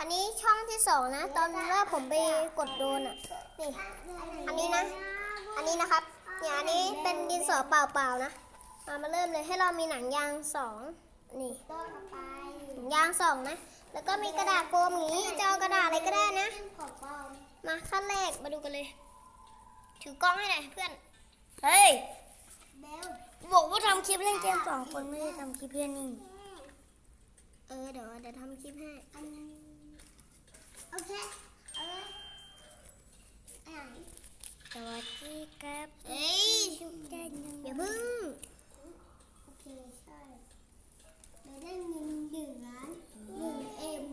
อันนี้ช่องที่สองนะ ตอนแรกผมไปกดโดนอะ นี่ อันนี้นะ อันนี้นะครับ เนี่ยอันนี้เป็นดินสอเปล่าๆนะ มามาเริ่มเลยให้เรามีหนังยางสอง นี่หนังยางสองนะ แล้วก็มีกระดาษโฟมอย่างนี้จะเอากระดาษอะไรก็ได้นะ มาขั้นแรกมาดูกันเลย ถือกล้องให้หน่อยเพื่อน เฮ้ยบอกว่าทำคลิปเล่นเกมสองคนไม่ได้ทำคลิปเพื่อนนี่ เออเดี๋ยวเดี๋ยวทำคลิปให้อันนึงโอเคเอาเลยอันไหนสวัสดีครับเอ้ยชุกได้ยังอย่าพึ่งโอเคใช่เราได้เงินหนึ่งล้านหนึ่งเอ็ม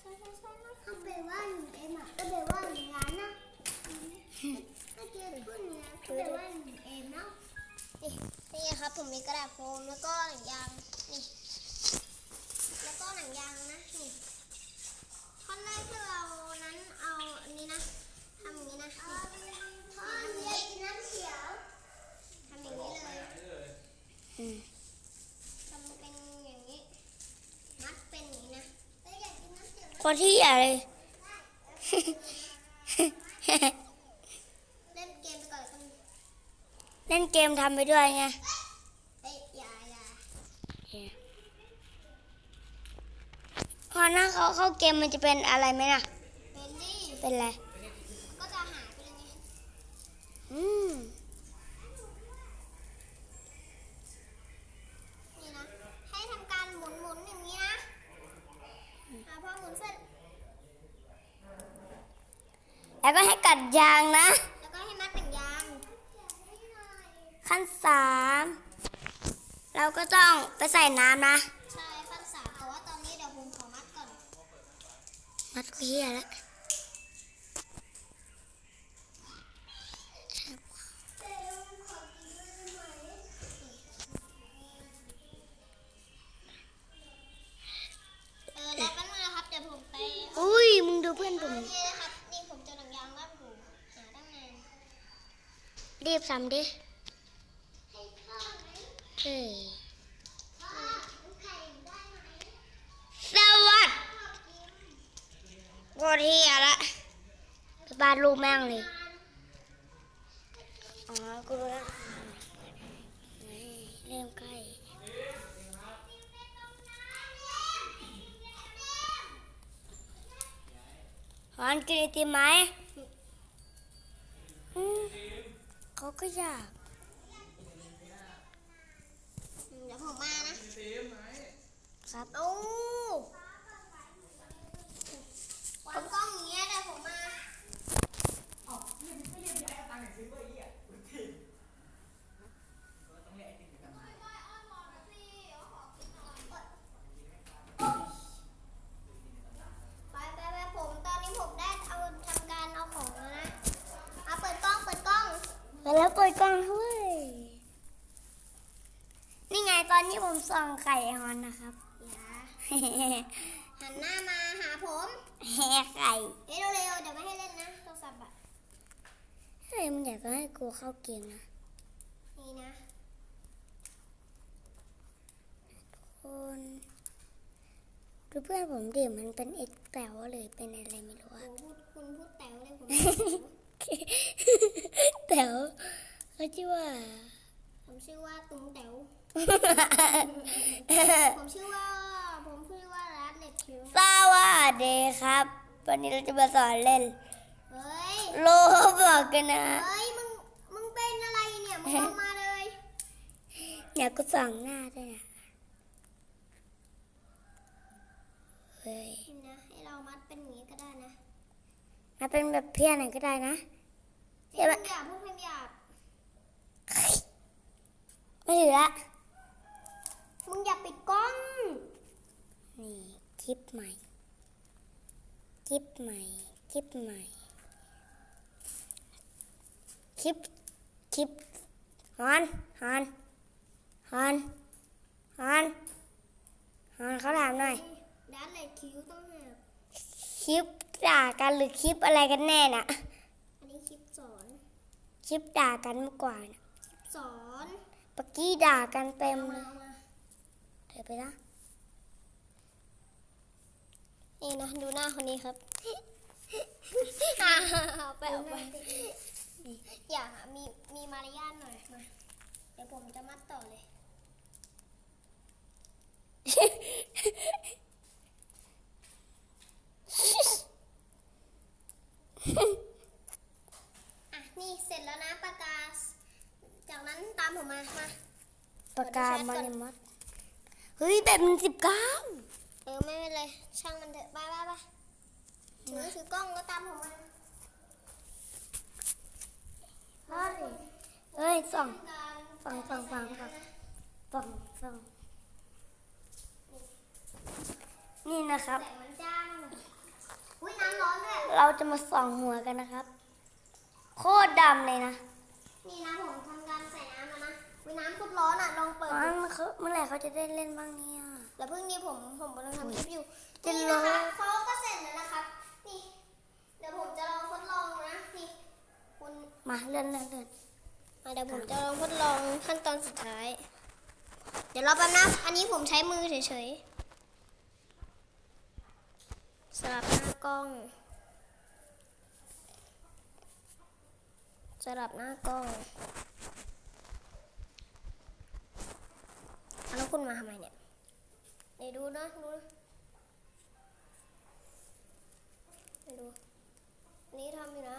ใช่ใช่ใช่นะถ้าไปว่าหนึ่งเอ็มอะก็ไปว่าหนึ่งล้านนะถ้าเจอพูดเนี้ยก็ไปว่าหนึ่งเอ็มเนาะนี่ครับผมมีกระดาษโฟมแล้วก็ยาง หนังยางนะนี่ท่อนแรกที่เรานั้นเอาอันนี้นะทำอย่างนี้นะพ่อเรียกกินน้ำเขียวทำอย่างนี้เลยอืมทำเป็นอย่างนี้มัดเป็นอย่างนี้นะแล้วอยากกินน้ำเขียวคนที่อย่าเลยเล่นเกมไปก่อนกันเล่นเกมทำไปด้วยไง เอ้ยอย่าอย่า พ อหน้าเขาเข้าเกมมันจะเป็นอะไรไหมนะเป็นดิเป็นอะไรก็จะหายไปเลยไงอืมนี่นะให้ทำการหมุนหมุนอย่างนี้นะอ่าพอหมุนเสร็จแล้วก็ให้กัดยางนะ แล้วก็ให้มัดหนังยางขั้นสามเราก็ต้องไปใส่น้ำนะ ใช่ขั้นสามแต่ว่าตอนนี้เดี๋ยวผมขอมัดก่อน มัดเฮียแล้วเออรอแป๊บนึงนะครับเดี๋ยวผมไปเอาอุ้ย มึงดูเพื่อนผมนี่นะครับนี่ผมเจ ตรเฮียละไปบ้านลูกแม่งเลยอ๋อกูรู้แล้วนี่เริ่มใกล้หอนกินไอติมไหมอืมเขาก็อยากอืมเดี๋ยวผมมานะครับโอ้วางกล้องอย่างเงี้ยเดี๋ยวผมมา ไปไปไปผมตอนนี้ผมได้เอาทำการเอาของแล้วนะเอาเปิดกล้องเปิดกล้อง ไปแล้วเปิดกล้องด้วย นี่ไงต อนนี้ผมส่องไข่ฮอนนะครับอย่าหันหน้ามาหาผมแห่ไข่เอ้ยเร็วๆเดี๋ยวไม่ให้เล่นนะโทรศัพท์อะเฮ้ยมึงอยากจะให้กูเข้าเกมนะนี่นะคนดูเพื่อนผมดิมันเป็นเอ็กแต๋วเลยเป็นอะไรไม่รู้โอ้อะพูดคุณพูดแต๋วเลยผมแต๋วเขาชื่อว่าผมชื่อว่าตุ้งแต๋ว ผมชื่อว่าผมชื่อว่ารัดเล็ดคิวสวัสดีครับ วันนี้เราจะมาสอนเล่นเฮ้ยโลบอกกันนะเฮ้ยมึงมึงเป็นอะไรเนี่ยมึงลงมาเลยอยากกูส่องหน้าด้วยนะเฮ้ยนี่นะให้เรามัดเป็นอย่างนี้ก็ได้นะมาเป็นแบบเพี้ยนหน่อยก็ได้นะเอ้ยมึงอย่าพูดคำหยาบไม่ถือละ มึงอย่าปิดกล้อง นี่คลิปใหม่ คลิปใหม่ คลิปใหม่ คลิป คลิปฮอนฮอนฮอนฮอนฮอนเขาถามหน่อยรัดเล็ดคิ้วต้องหักคลิปด่ากันหรือคลิปอะไรกันแน่น่ะ อันนี้คลิปสอน คลิปด่ากันมื่อก่อนน่ะคลิปสอนเมื่อกี้ด่ากันเต็มเลย ดี๋ยวไปละนี่นะดูหน้าคนนี้ครับอ่าเอาไปเอาไปอย่ามีมีมารยาทหน่อยมาเดี๋ยวผมจะมัดต่อเลยอะนี่เสร็จแล้วนะปากกา จากนั้นตามผมมา มาปากกามาเลยมัด เฮ้ยแบบมันสิบเก้าเออไม่เป็นไรช่างมันเถอะไปไปไปถือถือกล้องก็ตามผมมาเฮ้ยเฮ้ยส่องฟังฟังฟังฟังฟังฟังนี่นะครับแต่มันจ้างหน่อยอุ้ยน้ำร้อนด้วยเราจะมาส่องหัวกันนะครับ โคตรดำเลยนะ นี่นะผมทำการใส่น้ำแล้วนะ อุ้ยน้ำโคตรร้อนอะลองเปิดอ๋อดูมันเขาเมื่อไหร่เขาจะได้เล่นบ้างเนี่ยแล้วเพิ่งนี้ผมผมกำลังทำคลิปอยู่จะนี่ร้นะอนคะเขาก็เสร็จแล้วนะครับนี่เดี๋ยวผมจะลองทดลองนะนี่คุณมาเลื่อนเลื่อนเลื่อนอะเดี๋ยวผมจะลองทดลองขั้นตอนสุดท้าย เดี๋ยวรอแป๊บนะอันนี้ผมใช้มือเฉยๆสลับหน้ากล้องสลับหน้ากล้องเอา แล้วคุณมาทำไมเนี่ยเดี๋ยวดูนะดูนะเดี๋ยวดูอันนี้ทำอยู่นะ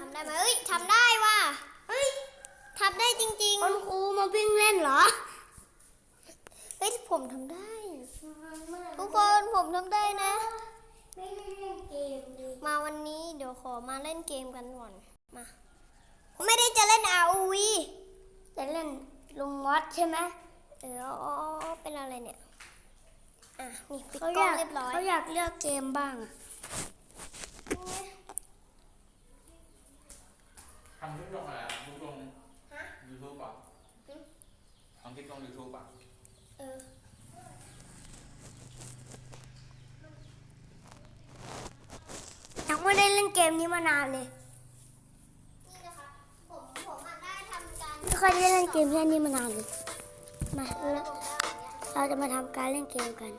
ทำได้ไหมเอ้ยทำได้ว่ะเฮ้ยทำได้จริงคุณครูมาวิ่งเล่นเหรอๆเฮ้ยผมทำได้ ทุกคนผมทำได้นะไม่ได้เล่นเกมเลยมาวันนี้เดี๋ยวขอมาเล่นเกมกันก่อนมาไม่ได้จะเล่น ROV จะเล่นลุงมอสใช่ไหม เอออ๋อเป็นอะไรเนี่ย อะ นี่ปิดเขากอล้องยากเรียบร้อยเขาอยากเลือกเกมบ้างอะทำคลิปลงอะไรอะคลิปลงยูทูบป่ะทำคลิปลงยูทูบป่ะเออยังไม่ได้เล่นเกมนี้มานานเลยนี่นะคะผมผมอะได้ทำการไม่ค่อยได้เล่นเกมแค่นี้มานานเลย มาเออแล้วเราจะมาทำการเล่นเกมกัน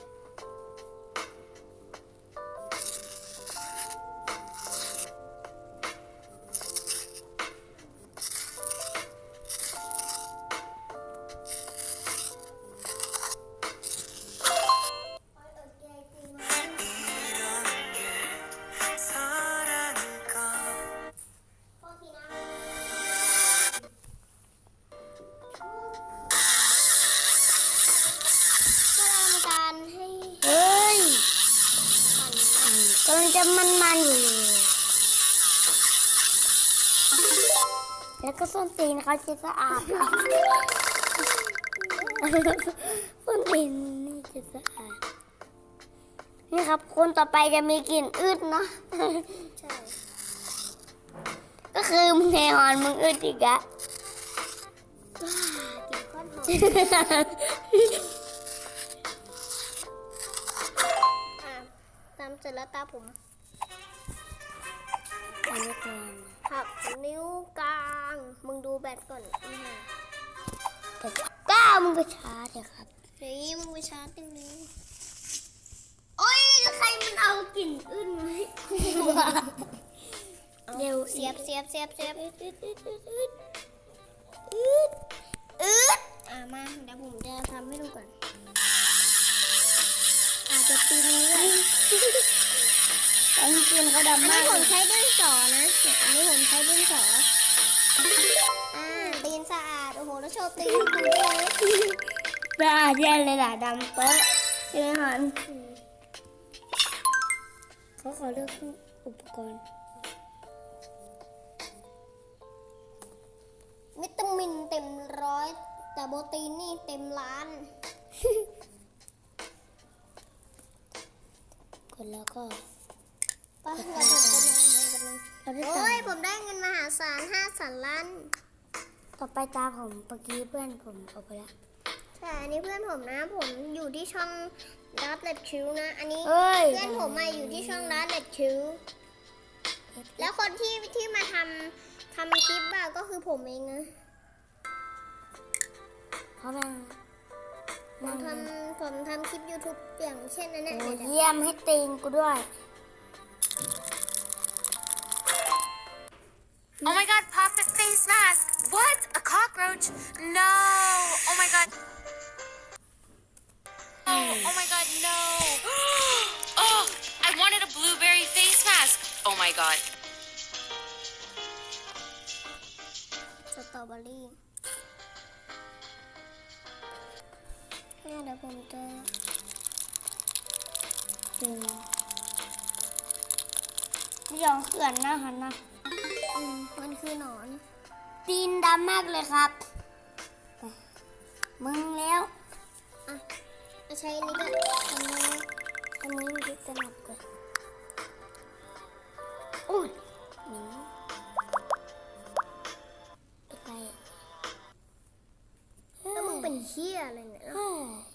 นะกำลังจะมันๆอยู่เลยแล้วก็ส้นตีนเขาจะสะอาดส้นตีนนี่จะสะอาด นี่ครับ คนต่อไปจะมีกลิ่นอึดเนาะใช่ก็คือมึงแนฮอนมึงอึดอีกอะกินก้อนหอมามเสร็จแล้วตาผมอันนี้ก่อนหักนิ้วกลาง มึงดูแบตก่อนอืมแต่ก้าวมึงก็ช้าเถอะครับเฮ้ยมึงไปชาร์จตรงนี้โอ้ยใครมันเอากลิ่นอึดมาให้กูอะเร็วเสียบเสียบเสียบเสียบอึดอึดอึดอึดอึดอึดอึดอะมาเดี๋ยวผมจะทำให้ดูก่อนอาจจะปีนี้ เลยตอนนี้กลิ่นเขาอันดำนี้มากผมใช้ดินสอนะเนี่ยอันนี้ผมใช้ดินสอ อ่า ตีนสะอาด โอ้โห แล้วโชว์ตีนให้ดูด้วยนะสะอาดแย่เลยล่ะดำเป๊ะใช่ไหมฮอนเขาขอเลือกอุปกรณ์ วิตามินเต็มร้อย แต่โปรตีนนี่เต็มล้าน กดแล้วก็ ป่ะเดี๋ยวผมจะลองดูกันนึงเราได้โอ้ตังยค์ผมได้เงินมหาศาลห้าแสนล้าน ต่อไปตาผมเมื่อกี้เพื่อนผมเอาไปแล้วใช่อันนี้เพื่อนผมนะ ผมอยู่ที่ช่องดับเล็ดคิวนะ อันนี้เฮ้ยเพื่อนผมมาอยู่ที่ช่องดับเล็ดคิวแล้วคนที่ที่มาทำทำคลิปอะก็คือผมเองนะเพราะมันผมทำผมทำคลิป YouTube อย่างเช่นนั้นแหละโอ้เดี๋ยวเยี่ยมให้ตีนกูด้วย Oh my god, pop the face mask! What? A cockroach? No! Oh my god. Oh, oh my god, no! Oh, I wanted a blueberry face mask! Oh my god. สตรอเบอรี่เนี่ยเดี๋ยวผมจะ ดึง ไม่ยอมเขื่อนนะหันนะอืมมันคือหนอน ตีนดำมากเลยครับ มึงแล้วอะเอาใช้อันนี้ก็อันนี้อันนี้มันจะสนับกว่าอุ้ยหนีไปแล้วมึงเป็นเฮียอะไรเนี่ยเฮ้ย